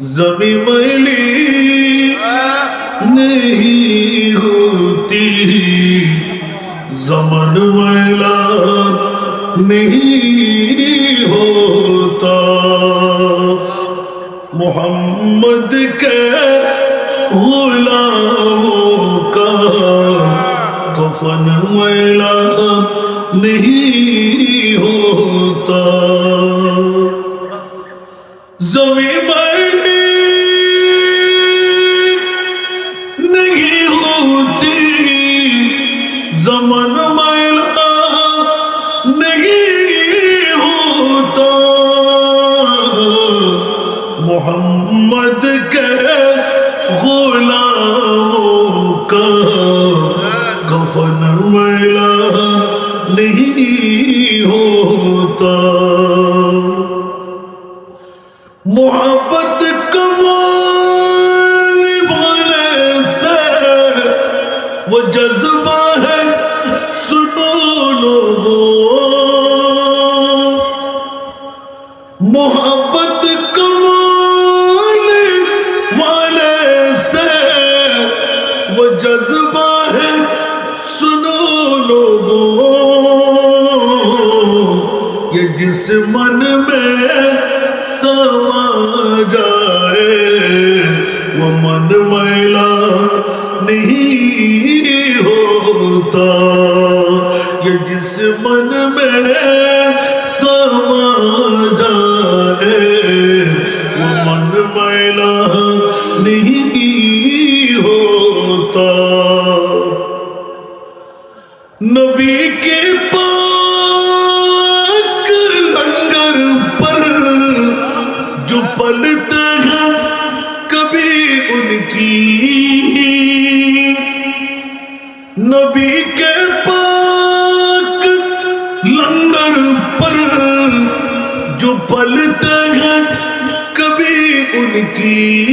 زمیں میلی نہیں ہوتی۔ زمن میلا نہیں ہوتا۔ محمد کے غلاموں کا کفن میلا نہیں ہوتا۔ کفن میلا نہیں ہوتا۔ محبت کمال بولے سے وہ جذبہ ہے، سنو لوگو محبت کم ये जिस मन में समा जाए वो मन मैला नहीं होता ये जिस मन में کی نبی کے پاک لنگر پر جو پلتے ہیں کبھی ان کی۔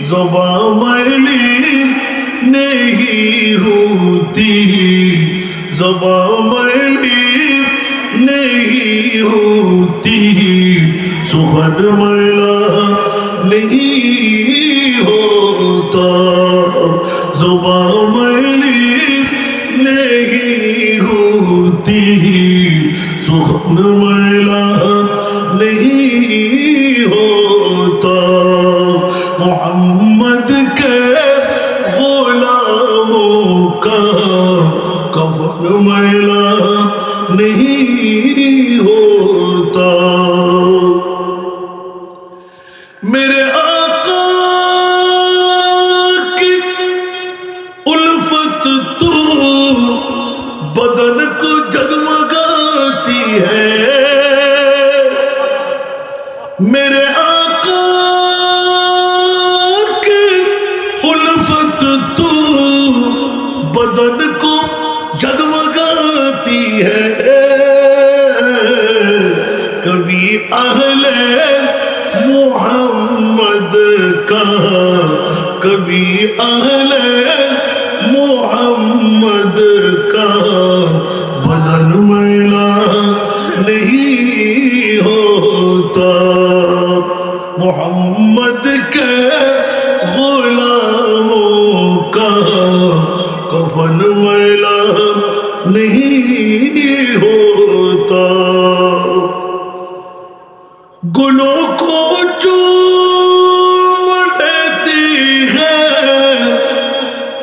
زبان میلی نہیں ہوتی۔ زبان میلی نہیں ہوتی۔ سخن میلا বলি হতো জুবা মলি নেহি হতি সুখন ময়লা নেহি হতো মোহাম্মদ কে গোলামো কা কফন ময়লা নেহি میرے آقا کے الفت تو بدن کو جگمگاتی ہے۔ کبھی اہل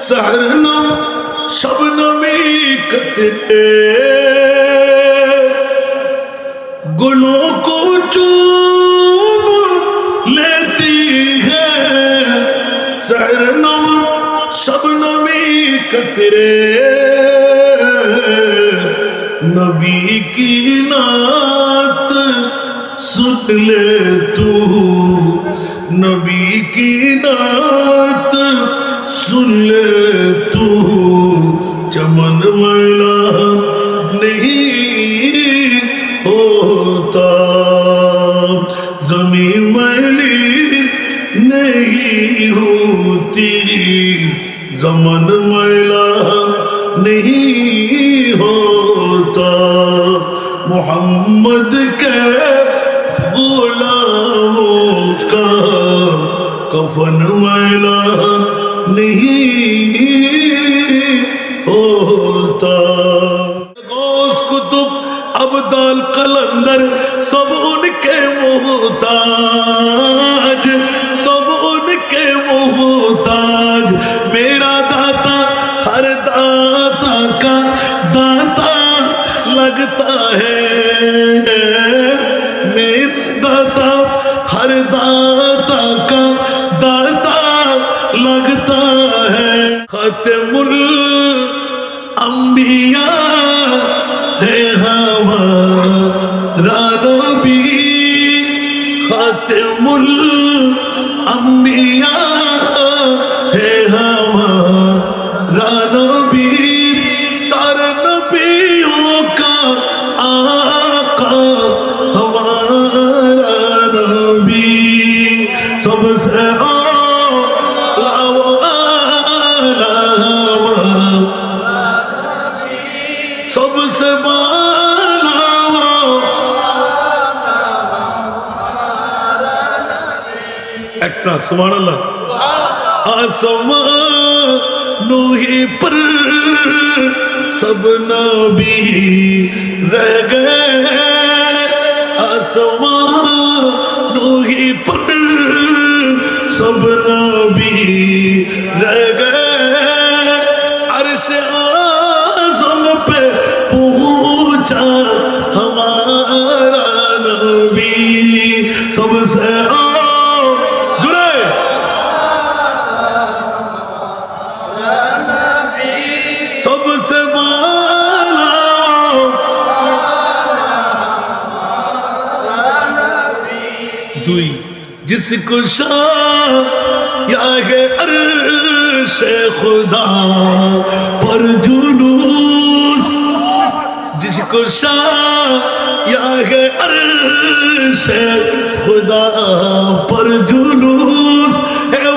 सहरनम शबनमी कतरे गुलों को चूम लेती है सहरनम शबनमी कतरे नबी की नात सुन ले तू नबी की नात सुन ले तू चमन मैला नहीं होता जमीन मैली नहीं होती जमन मैला नहीं होता मोहम्मद के गुलामों का कफन मैला कलंदर सब उनके খাতেমুল আম্বিয়া, হে হাওয়া রানবী খাতেমুল আম্বিয়া, হে হাওয়া রানবী সার নবীও কা আকা হমারা নবী সবসে سب سے بالا ایکٹا সুবহান اللہ۔ آسمانو ہی پر سب نبی رہ گئے۔ آسمانو ہی پر سب نبی رہ گئے दुई जिसको शाह या है अर्श खुदा पर जुलूस जिसको शाह या है अर्श खुदा पर जुलूस है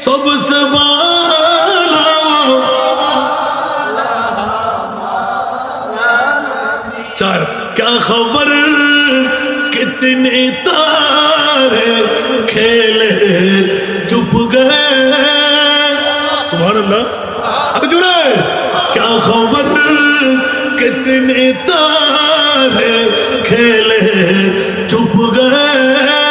سب سے بالا چار، کیا خبر؟ کتنے تارے کھیلے چپ گئے؟ سبحان اللہ۔ اب جڑے، کیا خبر؟ کتنے تارے کھیلے چپ گئے؟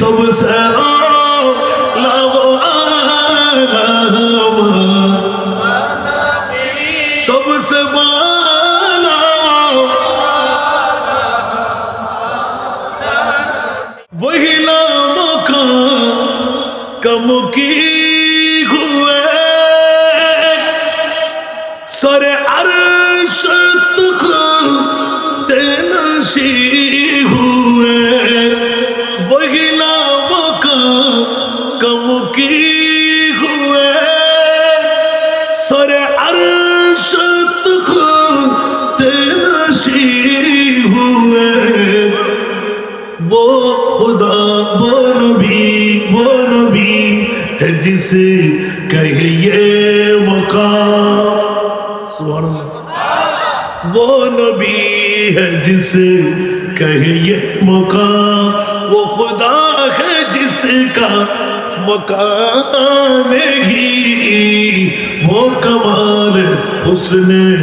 सबसे आला वो आला सबसे बाला वही नामों का कम की हुए सर अर्श तुख तेनशी جس کہیے مقام۔ سبحان اللہ۔ وہ نبی ہے جس کہیے مقام۔ وہ خدا ہے جس کا مقام ہی۔ وہ کمال حسن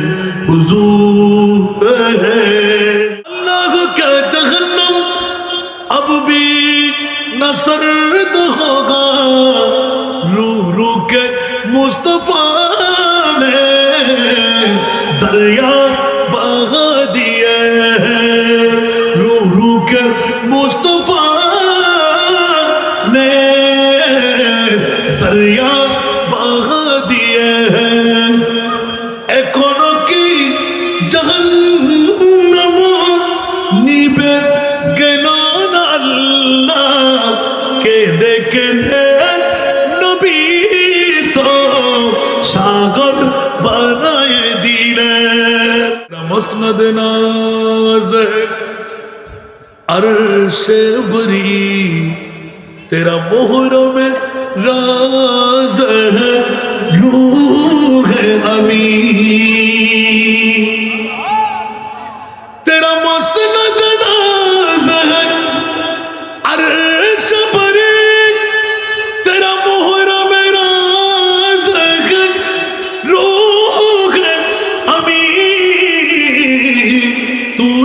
حضور ہے۔ اللہ کا جہنم اب بھی نصر تو ہوگا روح روح کے مصطفیٰ نے دریا بہا دیے روح روح کے مصطفیٰ نے دریا بہا دیے مسند ناز عرش بری تیرا محرم راز ہے روح امی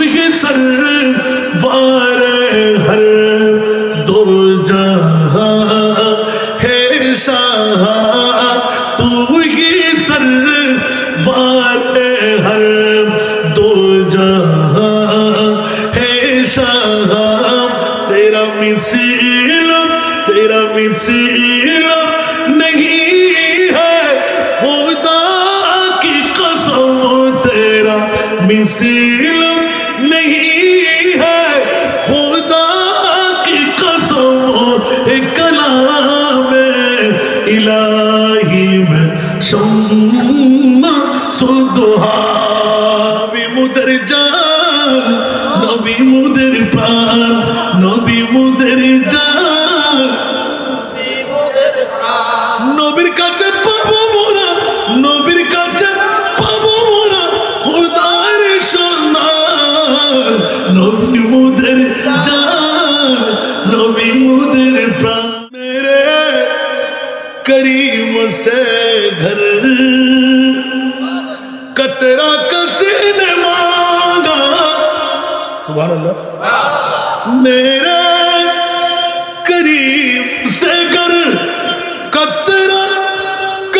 بھی سروار ہر دو ہے شاہ، تو ہر دو ہے شاہ۔ تیرا تیرا نہیں ہے۔ تیرا مسیل কাছে পাবো মোরা নবীর কাছে পাবো মোরা খোদার সন্ধান নবী মুদের জান নবী মুদের প্রাণ মেরে करीम से घर कतरा कसे ने मांगा सुबह अल्लाह मेरे करीम से घर कतरा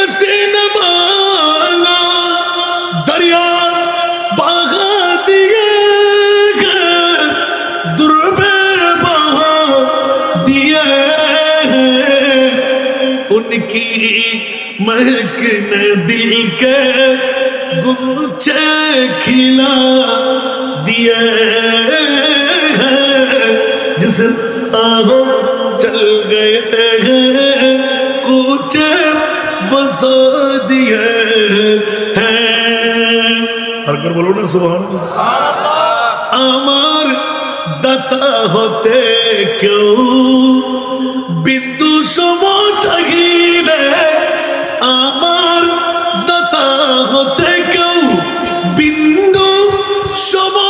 حسین مالا دریا بہا دیے دربے بہا دیے ہیں۔ ان کی مہک نے دل کے گلچے کھلا دیے ہیں۔ جس آہوں چل گئے দিয়ে হ্যাঁ। বলব না সুবাহ আমার দাতা হতে কেউ বিন্দু সম আমার দাতা হতে কেউ বিন্দু সম